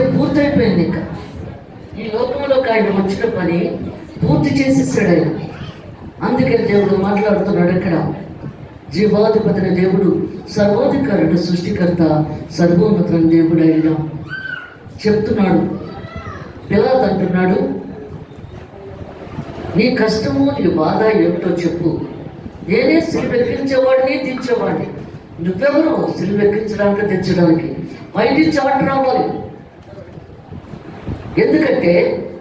అంటే పూర్తయిపోయింది ఇంకా. ఈ లోకంలోకి ఆయన వచ్చిన పని పూర్తి చేసేసాడు ఆయన. అందుకే దేవుడు మాట్లాడుతున్నాడు ఇక్కడ. జీవాధిపతిన దేవుడు సర్వాధికారుడు సృష్టికర్త సర్వోన్నతుల దేవుడు అయినా చెప్తున్నాడు. పిల్లలు అంటున్నాడు నీ కష్టము నీ బాధ ఏమిటో చెప్పు. నేనే సిలువెక్కించేవాడిని దించేవాడిని. నువ్వెవరు సిలువెక్కించడానికి తెచ్చడానికి పైనుంచి ఆర్డర్ రావాలి. ఎందుకంటే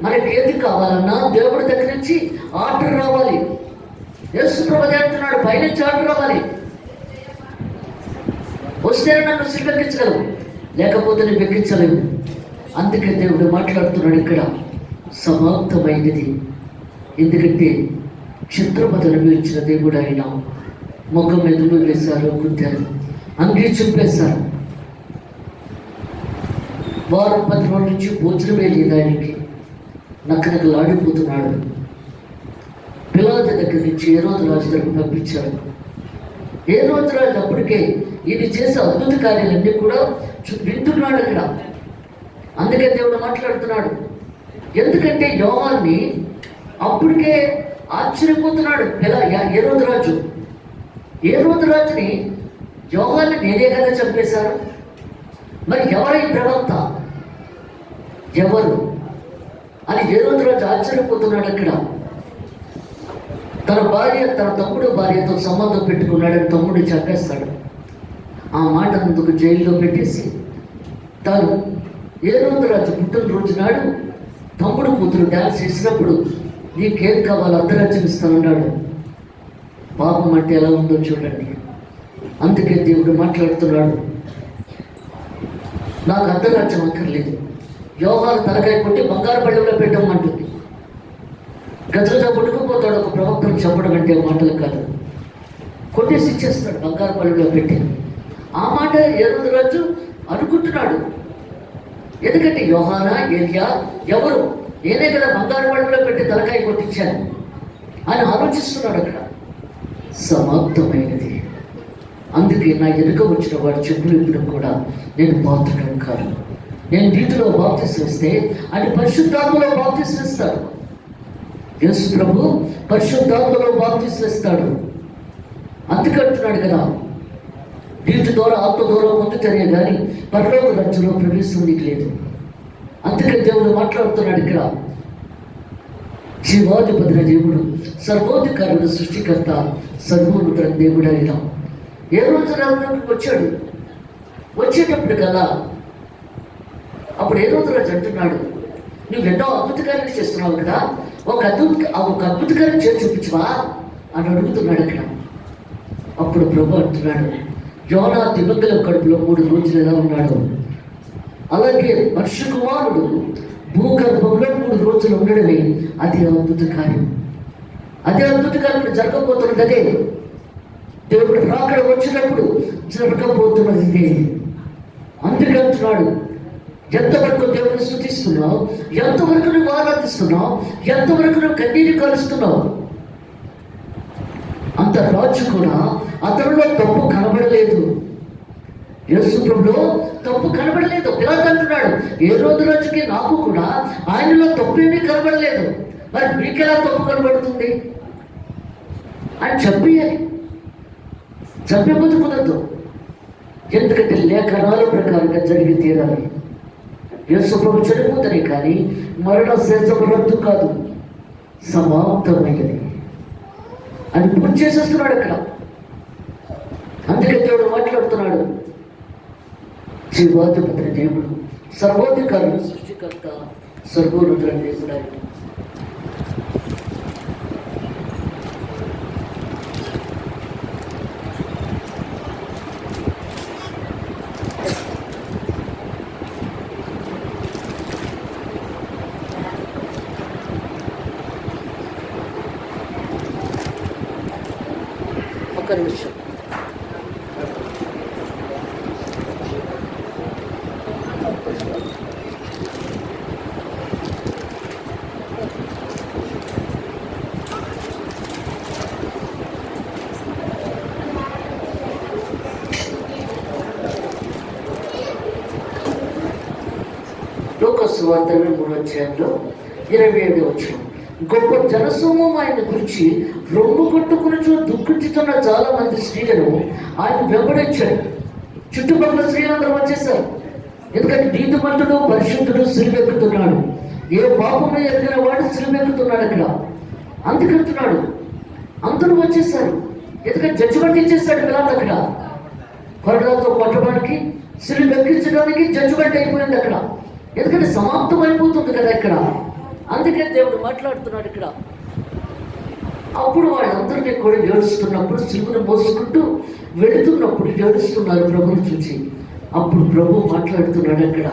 మనకి ఏది కావాలన్నా దేవుడి దగ్గర నుంచి ఆర్డర్ రావాలి. యేసు ప్రభు అంటున్నాడు పైనుంచి ఆర్డర్ రావాలి. వస్తే నన్ను స్వీకరించగలవు లేకపోతే నేను వెక్కించలేవు. అందుకే దేవుడు మాట్లాడుతున్నాడు ఇక్కడ సమాప్తమైనది. ఎందుకంటే చిత్రపదలు ఇచ్చిన దేవుడు ఆయన ముఖం ఎదురు వేశారు గుద్దారు అంగీ చూపేశారు వారం పది రోజుల నుంచి భోజనమే లేదు ఆయనకి. నక్కనకలాడిపోతున్నాడు పిల్లలతో దగ్గర నుంచి ఏ రోజు రాజు దగ్గర పంపించాడు? ఏ రోజు రాజు అప్పటికే ఇది చేసే అద్భుత కార్యాలన్నీ కూడా వింటున్నాడు అక్కడ. అందుకే దేవుడు మాట్లాడుతున్నాడు. ఎందుకంటే యోహాన్ని అప్పటికే ఆశ్చర్యపోతున్నాడు ఎలా యా- ఏ రోజు రాజు? ఏ రోజు రాజుని యోగాన్ని నేనే కదా చంపేశారు మరి ఎవరై ప్రవక్త? ఎవరు? అని ఏదో ఆశ్చర్యపోతున్నాడు అక్కడ. తన భార్య తన తమ్ముడు భార్యతో సంబంధం పెట్టుకున్నాడని తమ్ముడు చంపేస్తాడు. ఆ మాట అందుకు జైల్లో పెట్టేసి తను ఏ రోజు పుట్టినరోజు నాడు తమ్ముడు కూతురు డ్యాన్స్ చేసినప్పుడు నీకేం కావాలో అర్ధరాజ్యం ఇస్తానన్నాడు పాపం అంటే ఎలా ఉందో చూడండి. అందుకే దేవుడు మాట్లాడుతున్నాడు. నాకు అర్ధరాజ్యం అక్కర్లేదు. యోగాలు తలకాయ కొట్టి బంగారు పళ్ళెంలో పెట్టమంటుంది గజగజ కొట్టుకుపోతాడు ఒక ప్రవక్తను చెప్పడం అంటే మాటలు కాదు. కొట్టేసి ఇచ్చేస్తాడు బంగారు పళ్ళెంలో పెట్టి. ఆ మాట ఏ రాజు అనుకుంటున్నాడు. ఎందుకంటే యోహానా ఏలియా ఎవరు? నేనే కదా బంగారు పళ్ళెంలో పెట్టి తలకాయ కొట్టించాను. అని ఆలోచిస్తున్నాడు అక్కడ. సమాప్తమైనది. అందుకే నా ఎదుక వచ్చిన వాడు చెప్పులు ఇప్పడం కూడా నేను పాత్రడం కాదు. నేను నీటిలో బాప్తిస్తే అది పరిశుద్ధాత్మలో బాప్తిస్తాడు యేసు ప్రభు పరిశుద్ధాత్మలో బాప్తిస్తాడు అందుకంటున్నాడు కదా. నీటి ద్వారా ఆత్మ ద్వారా పొందుతారే కానీ పరలోక రాజ్యంలో ప్రవేశం నీకు లేదు. అందుకే దేవుడు మాట్లాడుతున్నాడు ఇక్కడ. జీవాధిపతిన దేవుడు సర్వోధికారుడు సృష్టికర్త సర్వోన్నతుల దేవుడు అయినా. ఏ రోజు రావడానికి వచ్చాడు? వచ్చేటప్పుడు కదా అప్పుడు ఏ రోజు అంటున్నాడు నువ్వు ఎన్నో అద్భుతకార్యాలు చేస్తున్నావు కదా? ఒక అద్భుత ఒక అద్భుతకార్యం చేసి చూపించవా? అని అడుగుతున్నాడు అక్కడ. అప్పుడు ప్రభు అంటున్నాడు యోనా దిమంగల కడుపులో మూడు రోజులు ఎలా ఉన్నాడు? అలాగే మనుష్య కుమారుడు భూగర్భంలో మూడు రోజులు ఉండడమే అది అద్భుత కార్యం. అదే అద్భుత కార్యం జరగబోతున్నది అదే. దేవుడు రాకడ వచ్చినప్పుడు జరగబోతున్నది ఇదే. అందుకే అంటున్నాడు ఎంతవరకు దేవుని స్థుతిస్తున్నావు ఎంతవరకు నువ్వు ఆరాధిస్తున్నావు? ఎంతవరకు నువ్వు కన్నీరు కలుస్తున్నావు? అంత రాజు కూడా అతనిలో తప్పు కనబడలేదు. యేసుప్రభులో తప్పు కనబడలేదు. పిల్లలు అంటున్నాడు ఏ రోజు రోజుకి నాకు కూడా ఆయనలో తప్పు ఏమీ కనబడలేదు. మరి మీకెలా తప్పు కనబడుతుంది? అని చెప్పే ముందుకునద్దు కుదరదు. ఎందుకంటే లేఖనాల ప్రకారంగా జరిగి తీరాలి. యేసుప్రభు చనిపోతనే కానీ మరణ శేషం రద్దు కాదు సమాప్తమైనది. అది పూర్తి చేసేస్తున్నాడు అక్కడ. అందుకే దేవుడు మాట్లాడుతున్నాడు. జీవాధిపతి దేవుడు సర్వాధికారులు సృష్టికర్త సర్వోన్నతుల దేవుడు. どこました。ロコスワタルムの天の、イラビアで。గొప్ప జనసమూహం ఆయన గురించి రొమ్ము కొట్టుకుని దుఃఖించుతున్న చాలా మంది స్త్రీలను ఆయన వెంబడించాడు. చుట్టుపక్కల స్త్రీలందరూ వచ్చేసారు ఎందుకంటే నీతిమంతుడు పరిశుద్ధుడు సిరిమెక్కుతున్నాడు ఏ పాపము ఎదిగిన వాడు సిరిమెక్కుతున్నాడు అక్కడ. అందుకెళ్తున్నాడు అందరూ వచ్చేసారు ఎందుకంటే జడ్జిమెంట్ ఇచ్చేసాడు పిల్లలు అక్కడ. కొరడాలతో కొట్టడానికి సిరిమెక్కించడానికి జడ్జిమెంట్ అయిపోయింది అక్కడ. ఎందుకంటే సమాప్తం అయిపోతుంది కదా ఇక్కడ. అందుకే దేవుడు మాట్లాడుతున్నాడు ఇక్కడ. అప్పుడు వాళ్ళందరినీ కూడా ఏడుస్తున్నప్పుడు సిలువను మోసుకుంటూ వెళుతున్నప్పుడు ఏడుస్తున్నారు ప్రభుని చూసి అప్పుడు ప్రభు మాట్లాడుతున్నాడు అక్కడ.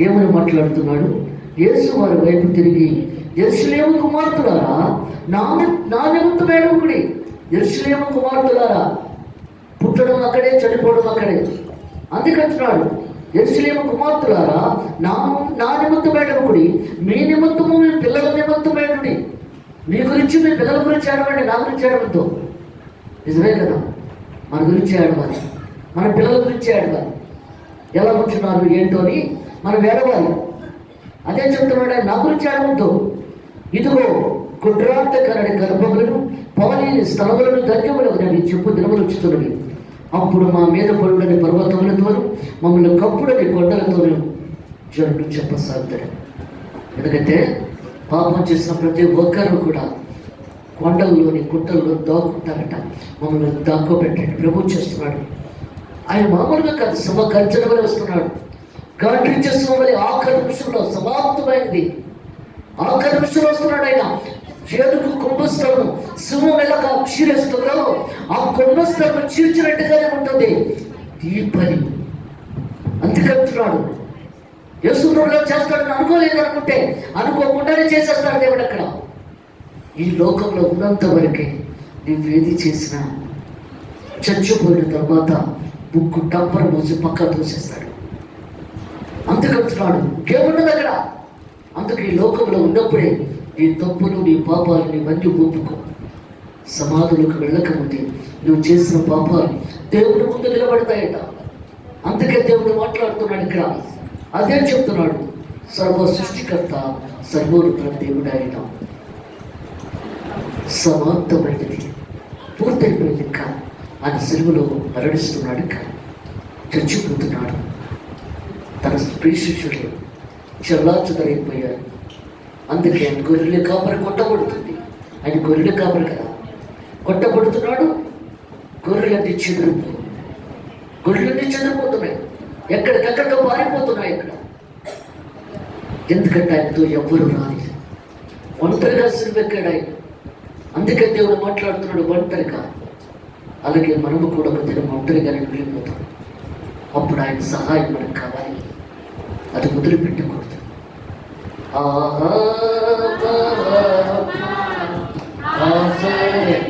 ఏమని మాట్లాడుతున్నాడు? యేసు వారి వైపు తిరిగి ఎరుసలేము కుమార్తెలారా? నా నా నిమిత్తమేడముకుడి ఎరుసలేము కుమార్తెలారా? పుట్టడం అక్కడే చనిపోవడం అక్కడే. అందుకంటున్నాడు ఎరుసలేము కుమార్తెలారా నా నా నిమిత్తమేడముకుడి మీ నిమిత్తము మీ పిల్లల నిమిత్తమేడుడి మీ గురించి మీ పిల్లల గురించి ఆడవండి నా గురించి ఆడవద్దు. నిజమే కదా? మన గురించి ఆడవాలి. మన పిల్లల గురించి ఆడవాలి. ఎలా కూర్చున్నారు ఏంటో అని మనం ఏడవాలి. అదే చెప్తున్నాడు నా గురించి ఆడవద్దు. ఇదిగో కుట్రాంతకరని గర్భములను పవనీని స్థలములను ధన్యములకు నేను చెప్పు దినములు వచ్చుతున్నవి అప్పుడు మా మీద పడుడని పర్వతములతోను మమ్మల్ని కప్పుడని కొండలతోను జనులు చెప్పసాగుతాడు ఎందుకంటే పాపం చేసిన ప్రతి ఒక్కరు కూడా కొండల్లోని గుట్టల్లో దాక్కుంటారట. మమ్మల్ని దాక్కోబెట్టండి. ప్రభు చేస్తున్నాడు. ఆయన మామూలుగా కాదు సమ గర్జన వలె వస్తున్నాడు. గాండ్రించే వలె ఆఖరి నిమిషంలో సమాప్తమైనది. ఆఖరి నిమిషంలో వస్తున్నాడు ఆయన. ఏనుగు కుంభస్థలం సింహం ఎలా క్షీరేస్తుందో ఆ కుంభస్థలం చీల్చినట్టుగానే ఉంటుంది. ఈ పని అంతకంటున్నాడు యేసుప్రభులో చేస్తాడని అనుకోలేదు అనుకుంటే అనుకోకుండానే చేసేస్తాడు దేవుడు అక్కడ. ఈ లోకంలో ఉన్నంత వరకే నువ్వేది చేసినా చచ్చిపోయిన తర్వాత బుక్కు టప్పర మోసి పక్క తోసేస్తాడు. అంతకంటున్నాడు. ఇంకేమున్నది అక్కడ. అందుకు ఈ లోకంలో ఉన్నప్పుడే నీ తప్పులు నీ పాపాలు నీ మధ్య ఒప్పుకో సమాధులకు వెళ్ళకముందే నువ్వు చేసిన పాపాలు దేవుడి ముందు నిలబడతాయట. అందుకే దేవుడు మాట్లాడుతున్నాడు ఇక్కడ. అదే చెప్తున్నాడు. సర్వ సృష్టికర్త సర్వోన్నత దేవుడు ఆయన సమాప్తమైనది పూర్తయిపోయింది ఇంకా. ఆయన సెలవులో మరణిస్తున్నాడు ఇంకా. చచ్చిపోతున్నాడు. తన స్త్రీ శిష్యులు చెల్లాచుదరైపోయారు అందుకే ఆయన గొర్రెల కాపరి కొట్టబడుతుంది. ఆయన గొర్రెల కాపరి కదా. కొట్టబడుతున్నాడు గొర్రెలన్నీ చెదిరిపో గొర్రెలన్నీ చెదిరిపోతున్నాయి. ఎక్కడికక్కడికి పారిపోతున్నాయి ఇక్కడ. ఎందుకంటే ఆయనతో ఎవ్వరు రాలేదు. ఒంటరిగా సిరిపెక్కాడు ఆయన. అందుకే దేవుడు మాట్లాడుతున్నాడు ఒంటరిగా. అలాగే మనము కూడా ఒక దినం ఒంటరిగానే వెళ్ళిపోతాం. అప్పుడు ఆయన సహాయం మనకు కావాలి. అది I'll hurt the world. I'll say it.